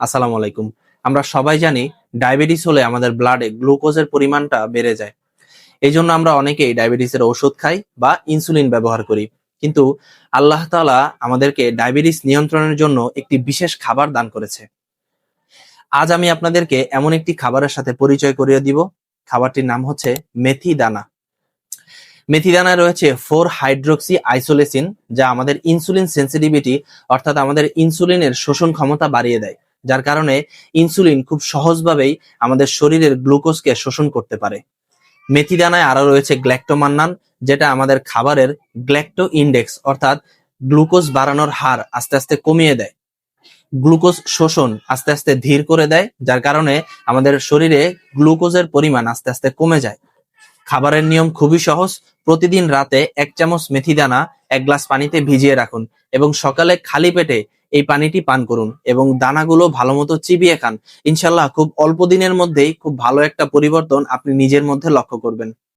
আসসালামু আলাইকুম। আমরা সবাই জানি ডায়াবেটিস হলে আমাদের ব্লাডে গ্লুকোজের পরিমাণটা বেড়ে যায়। এই জন্য আমরা অনেকেই ডায়াবেটিসের ওষুধ খাই বা ইনসুলিন ব্যবহার করি। কিন্তু আল্লাহ তাআলা আমাদেরকে ডায়াবেটিস নিয়ন্ত্রণের জন্য একটি বিশেষ খাবার দান করেছে। আজ আমি আপনাদেরকে এমন একটি খাবারের সাথে পরিচয় করিয়ে দিব। খাবারটির নাম হচ্ছে মেথি দানা মেথি দানায় রয়েছে ফোর হাইড্রোক্সি আইসোলেসিন, যা আমাদের ইনসুলিন সেন্সিটিভিটি অর্থাৎ আমাদের ইনসুলিনের শোষণ ক্ষমতা বাড়িয়ে দেয়। যার কারণে ইনসুলিন খুব সহজভাবেই আমাদের শরীরের গ্লুকোজকে শোষণ করতে পারে। মেথি দানায় আরও রয়েছে গ্ল্যাক্টোমান্নান, যেটা আমাদের খাবারের গ্ল্যাক্টো ইন্ডেক্স, অর্থাৎ গ্লুকোজ বাড়ানোর হার আস্তে আস্তে কমিয়ে দেয়। গ্লুকোজ শোষণ আস্তে আস্তে ধীর করে দেয়, যার কারণে আমাদের শরীরে গ্লুকোজের পরিমাণ আস্তে আস্তে কমে যায়। খাবারের নিয়ম খুবই সহজ, প্রতিদিন রাতে এক চামচ মেথি দানা এক গ্লাস পানিতে ভিজিয়ে রাখুন এবং সকালে খালি পেটে এই পানিটি পান করুন এবং দানাগুলো ভালো মতো চিবিয়ে খান। ইনশাল্লাহ খুব অল্প দিনের মধ্যেই খুব ভালো একটা পরিবর্তন আপনি নিজের মধ্যে লক্ষ্য করবেন।